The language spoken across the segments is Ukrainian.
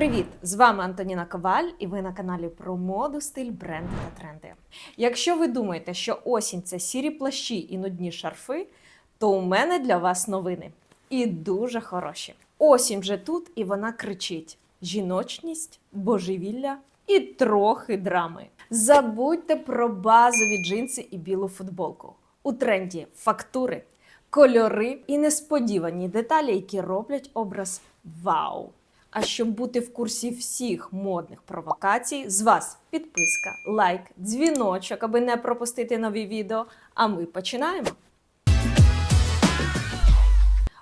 Привіт! З вами Антоніна Коваль, і ви на каналі про моду, стиль, бренди та тренди. Якщо ви думаєте, що осінь це сірі плащі і нудні шарфи, то у мене для вас новини. І дуже хороші. Осінь вже тут, і вона кричить: жіночність, божевілля і трохи драми. Забудьте про базові джинси і білу футболку. У тренді фактури, кольори і несподівані деталі, які роблять образ вау. А щоб бути в курсі всіх модних провокацій, з вас підписка, лайк, дзвіночок, аби не пропустити нові відео. А ми починаємо.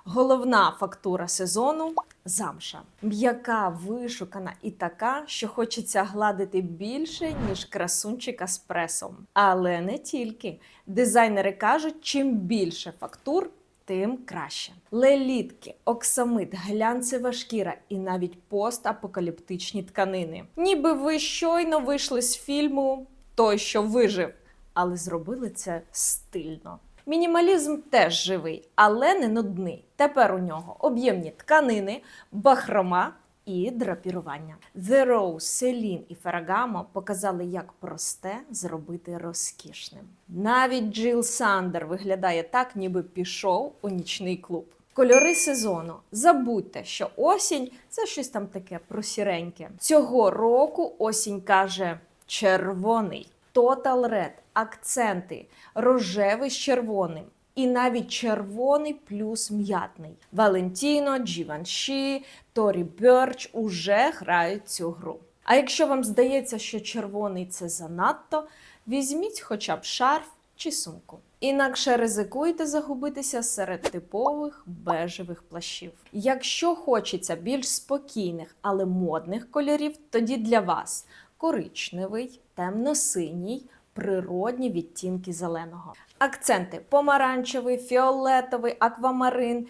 Головна фактура сезону замша. М'яка, вишукана і така, що хочеться гладити більше, ніж красунчика з пресом. Але не тільки. Дизайнери кажуть, чим більше фактур, тим краще. Лелітки, оксамит, глянцева шкіра і навіть постапокаліптичні тканини. Ніби ви щойно вийшли з фільму Той, що вижив, але зробили це стильно. Мінімалізм теж живий, але не нудний. Тепер у нього об'ємні тканини, бахрома і драпірування. The Rose, Celine і Ferragamo показали, як просте зробити розкішним. Навіть Джил Сандер виглядає так, ніби пішов у нічний клуб. Кольори сезону. Забудьте, що осінь це щось там таке просіреньке. Цього року осінь каже червоний. Total Red, акценти, рожевий з червоним. І навіть червоний плюс м'ятний. Валентіно, Givenchy, Торі Бёрч уже грають цю гру. А якщо вам здається, що червоний це занадто, візьміть хоча б шарф чи сумку. Інакше ризикуйте загубитися серед типових бежевих плащів. Якщо хочеться більш спокійних, але модних кольорів, тоді для вас коричневий, темно-синій, природні відтінки зеленого. Акценти: помаранчевий, фіолетовий, аквамарин,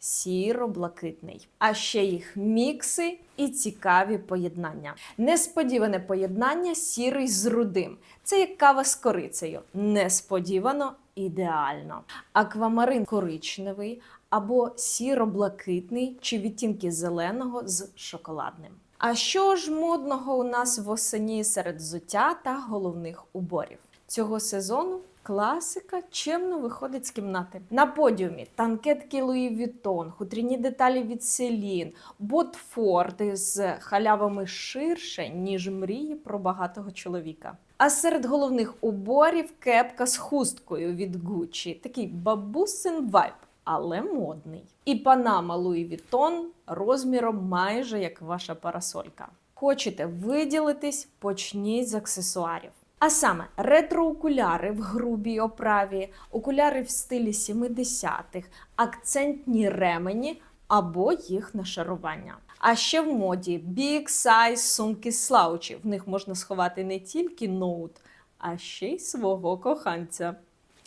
сіро-блакитний. А ще їх мікси і цікаві поєднання. Несподіване поєднання сірий з рудим. Це як кава з корицею. Несподівано ідеально. Аквамарин коричневий або сіро-блакитний чи відтінки зеленого з шоколадним. А що ж модного у нас восені серед взуття та головних уборів? Цього сезону класика чемно виходить з кімнати. На подіумі танкетки Луї Вітон, хутряні деталі від Селін, ботфорди з халявами ширше, ніж мрії про багатого чоловіка. А серед головних уборів кепка з хусткою від Гуччі. Такий бабусин вайб але модний. І панама Луї Вітон розміром майже як ваша парасолька. Хочете виділитись, почніть з аксесуарів. А саме ретро-окуляри в грубій оправі, окуляри в стилі 70-х, акцентні ремені або їх нашарування. А ще в моді big size сумки слаучі. В них можна сховати не тільки ноут, а ще й свого коханця.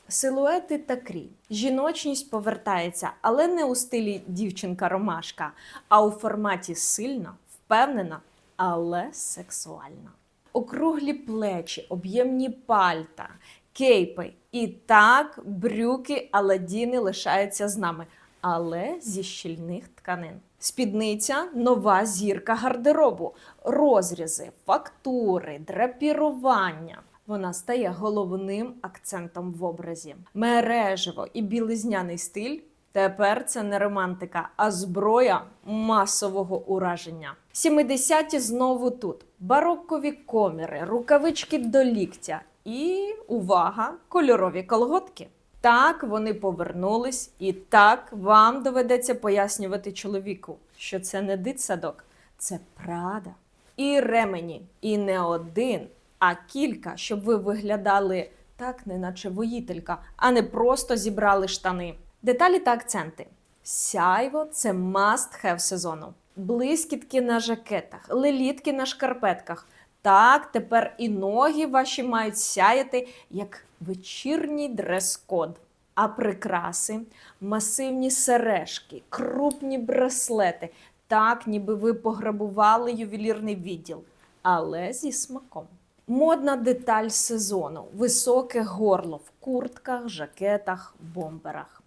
Силуети такрі. Жіночність повертається, але не у стилі дівчинка-ромашка, а у форматі сильна, впевнена, але сексуальна. Округлі плечі, об'ємні пальта, кейпи. І так брюки Аладдіни лишаються з нами, але зі щільних тканин. Спідниця нова зірка гардеробу, розрізи, фактури, драпірування. Вона стає головним акцентом в образі. Мережево і білизняний стиль. Тепер це не романтика, а зброя масового ураження. 70-ті знову тут: барокові коміри, рукавички до ліктя і увага! Кольорові колготки. Так вони повернулись, і так вам доведеться пояснювати чоловіку, що це не дитсадок, це прада. І ремені, і не один а кілька, щоб ви виглядали так, неначе воїтелька, а не просто зібрали штани. Деталі та акценти. Сяйво це must have сезону. Блискітки на жакетах, лелітки на шкарпетках. Так, тепер і ноги ваші мають сяяти як вечірній дрес-код. А прикраси, масивні сережки, крупні браслети. Так, ніби ви пограбували ювелірний відділ, але зі смаком. Модна деталь сезону високе горло в куртках, жакетах, бомберах.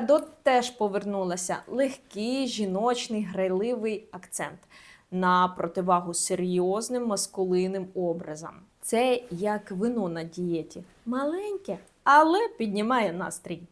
Дот теж повернулася. Легкий, жіночний, грайливий акцент. на противагу серйозним маскулинним образам. Це як вино на дієті. Маленьке, але піднімає настрій.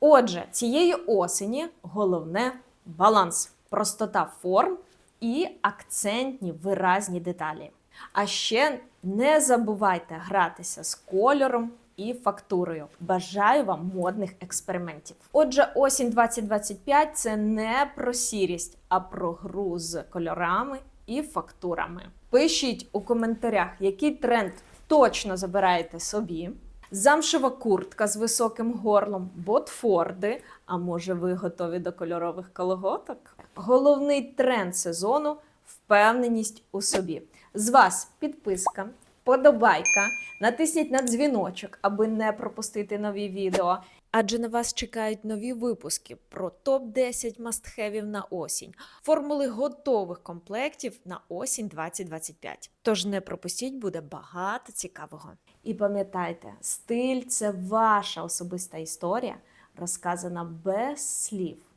Отже, цієї осені головне баланс, простота форм і акцентні виразні деталі. А ще не забувайте гратися з кольором і фактурою. Бажаю вам модних експериментів. Отже, осінь 2025 це не про сірість, а про гру з кольорами і фактурами. Пишіть у коментарях, який тренд точно забираєте собі. Замшева куртка з високим горлом, ботфорди. А може, ви готові до кольорових колготок? Головний тренд сезону впевненість у собі. З вас підписка, подобайка, натисніть на дзвіночок, аби не пропустити нові відео. Адже на вас чекають нові випуски про топ-10 мастхевів на осінь, формули готових комплектів на осінь 2025. Тож не пропустіть, буде багато цікавого. І пам'ятайте, стиль це ваша особиста історія, розказана без слів.